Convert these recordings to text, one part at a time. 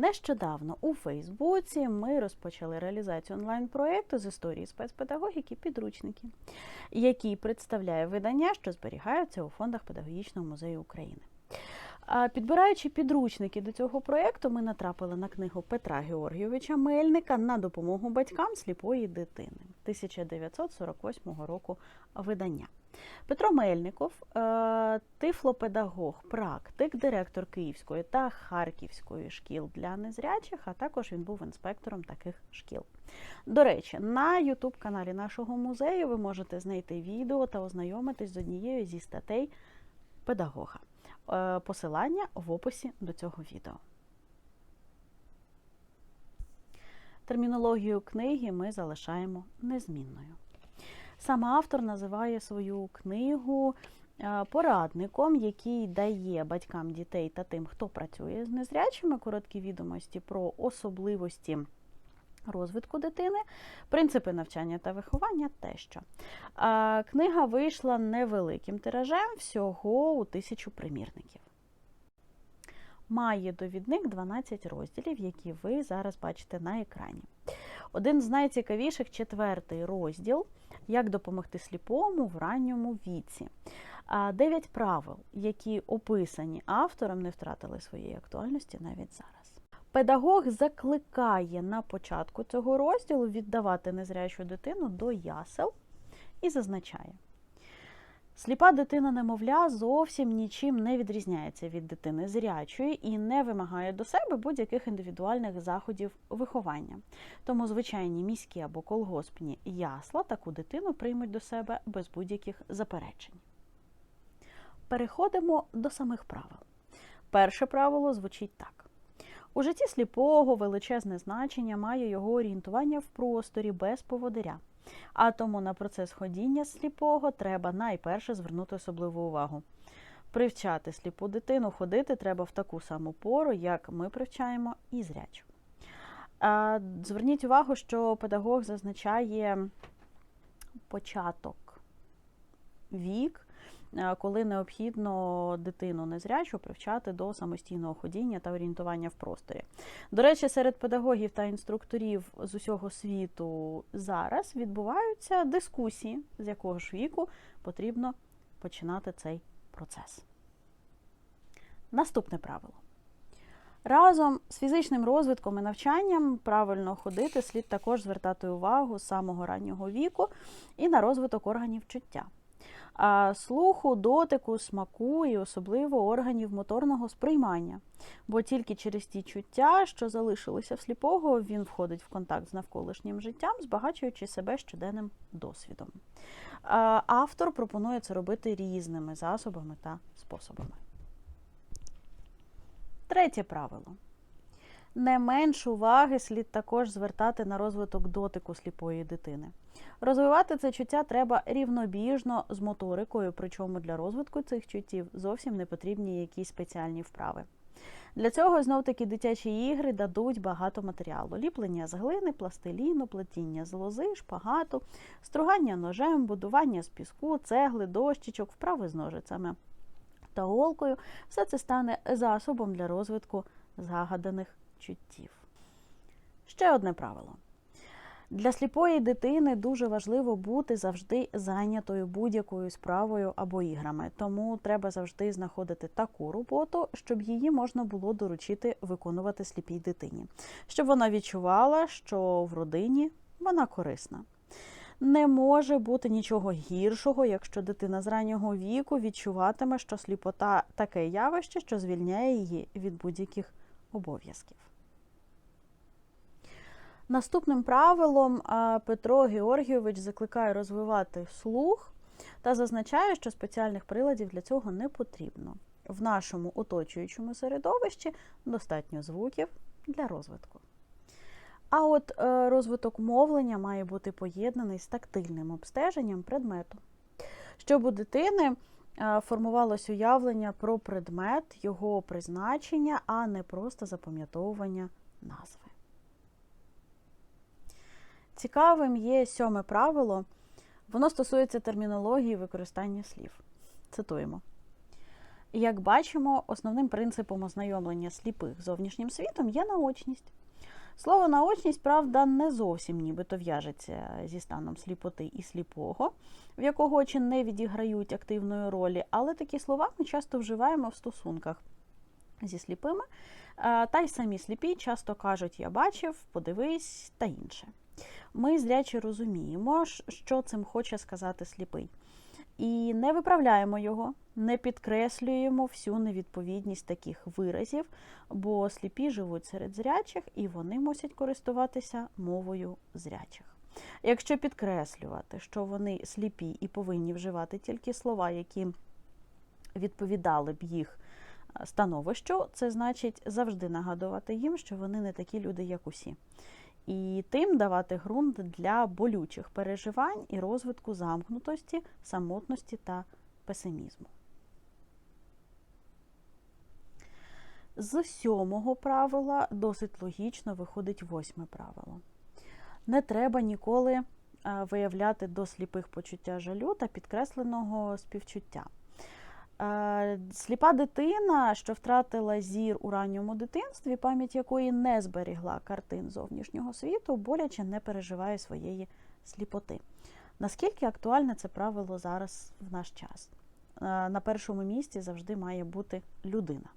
Нещодавно у Фейсбуці ми розпочали реалізацію онлайн-проєкту з історії спецпедагогіки підручники, який представляє видання, що зберігаються у фондах Педагогічного музею України. Підбираючи підручники до цього проєкту, ми натрапили на книгу Петра Георгійовича Мельника на допомогу батькам сліпої дитини 1948 року видання. Петро Мельников, е, тифлопедагог, практик, директор Київської та Харківської шкіл для незрячих, а також він був інспектором таких шкіл. До речі, на Ютуб-каналі нашого музею ви можете знайти відео та ознайомитись з однією зі статей педагога. Е, Посилання в описі до цього відео. Термінологію книги ми залишаємо незмінною. Сам автор називає свою книгу е, порадником, який дає батькам дітей та тим, хто працює з незрячими, короткі відомості про особливості розвитку дитини, принципи навчання та виховання тощо. А, Книга вийшла невеликим тиражем, всього у тисячу примірників. Має довідник 12 розділів, які ви зараз бачите на екрані. Один з найцікавіших четвертий розділ як допомогти сліпому в ранньому віці. Дев'ять правил, які описані автором, не втратили своєї актуальності навіть зараз. Педагог закликає на початку цього розділу віддавати незрячу дитину до ясел і зазначає. Сліпа дитина немовля зовсім нічим не відрізняється від дитини зрячої і не вимагає до себе будь-яких індивідуальних заходів виховання. Тому звичайні міські або колгоспні ясла таку дитину приймуть до себе без будь-яких заперечень. Переходимо до самих правил. Перше правило звучить так. У житті сліпого величезне значення має його орієнтування в просторі без поводиря. А тому на процес ходіння сліпого треба найперше звернути особливу увагу. Привчати сліпу дитину ходити треба в таку саму пору, як ми привчаємо і зрячу. Зверніть увагу, що педагог зазначає початок вік, коли необхідно дитину незрячу привчати до самостійного ходіння та орієнтування в просторі. До речі, серед педагогів та інструкторів з усього світу зараз відбуваються дискусії, з якого ж віку потрібно починати цей процес. Наступне правило. Разом з фізичним розвитком і навчанням правильно ходити слід також звертати увагу з самого раннього віку і на розвиток органів чуття. Слуху, дотику, смаку і особливо органів моторного сприймання. Бо тільки через ті чуття, що залишилися в сліпого, він входить в контакт з навколишнім життям, збагачуючи себе щоденним досвідом. Автор пропонує це робити різними засобами та способами. Третє правило. Не менш уваги слід також звертати на розвиток дотику сліпої дитини. Розвивати це чуття треба рівнобіжно з моторикою, причому для розвитку цих чуттів зовсім не потрібні якісь спеціальні вправи. Для цього знов таки дитячі ігри дадуть багато матеріалу: ліплення з глини, пластиліну, плетіння з лози, шпагату, стругання ножем, будування з піску, цегли, дощечок, вправи з ножицями та голкою. Все це стане засобом для розвитку загаданих чуттів. Ще одне правило. Для сліпої дитини дуже важливо бути завжди зайнятою будь-якою справою або іграми, тому треба завжди знаходити таку роботу, щоб її можна було доручити виконувати сліпій дитині, щоб вона відчувала, що в родині вона корисна. Не може бути нічого гіршого, якщо дитина з раннього віку відчуватиме, що сліпота таке явище, що звільняє її від будь-яких обов'язків. Наступним правилом Петро Георгійович закликає розвивати слух та зазначає, що спеціальних приладів для цього не потрібно. В нашому оточуючому середовищі достатньо звуків для розвитку. А от е, розвиток мовлення має бути поєднаний з тактильним обстеженням предмету, щоб у дитини е, формувалось уявлення про предмет, його призначення, а не просто запам'ятовування назви. Цікавим є сьоме правило. Воно стосується термінології використання слів. Цитуємо. Як бачимо, основним принципом ознайомлення сліпих зовнішнім світом є наочність. Слово наочність, правда, не зовсім нібито в'яжеться зі станом сліпоти і сліпого, в якого очі не відіграють активної ролі, але такі слова ми часто вживаємо в стосунках зі сліпими. Е, Та й самі сліпі часто кажуть Я бачив, подивись та інше. Ми зрячі розуміємо, що цим хоче сказати сліпий. І не виправляємо його, не підкреслюємо всю невідповідність таких виразів, бо сліпі живуть серед зрячих і вони мусять користуватися мовою зрячих. Якщо підкреслювати, що вони сліпі і повинні вживати тільки слова, які відповідали б їх е, становищу, це значить завжди нагадувати їм, що вони не такі люди, як усі. І тим давати ґрунт для болючих переживань і розвитку замкнутості, самотності та песимізму. З сьомого правила досить логічно виходить восьме правило. Не треба ніколи е, виявляти до сліпих почуття жалю та підкресленого співчуття. Е, Сліпа дитина, що втратила зір у ранньому дитинстві, пам'ять якої не зберігла картин зовнішнього світу, боляче не переживає своєї сліпоти. Наскільки актуальне це правило зараз в наш час? Е, На першому місці завжди має бути людина.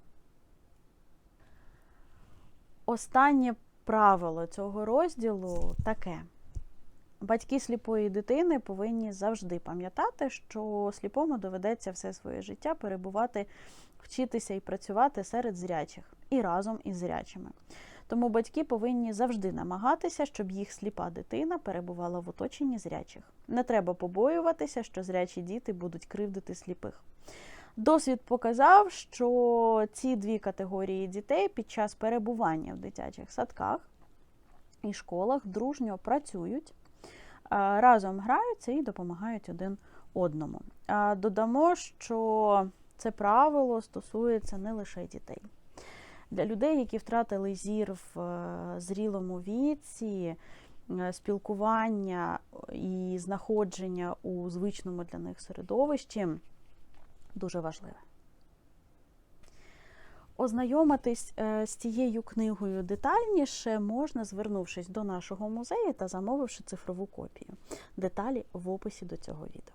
Останнє правило цього розділу таке. Батьки сліпої дитини повинні завжди пам'ятати, що сліпому доведеться все своє життя перебувати, вчитися і працювати серед зрячих і разом із зрячими. Тому батьки повинні завжди намагатися, щоб їх сліпа дитина перебувала в оточенні зрячих. Не треба побоюватися, що зрячі діти будуть кривдити сліпих. Досвід показав, що ці дві категорії дітей під час перебування в дитячих садках і школах дружньо працюють, разом граються і допомагають один одному. Додамо, що це правило стосується не лише дітей. Для людей, які втратили зір в е, зрілому віці, е, спілкування і знаходження у звичному для них середовищі дуже важливе. Ознайомитись е, з цією книгою детальніше можна, звернувшись до нашого музею та замовивши цифрову копію. Деталі в описі до цього відео.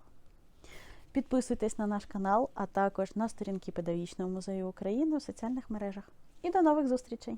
Підписуйтесь на наш канал, а також на сторінки Педагогічного музею України у соціальних мережах. І до нових зустрічей!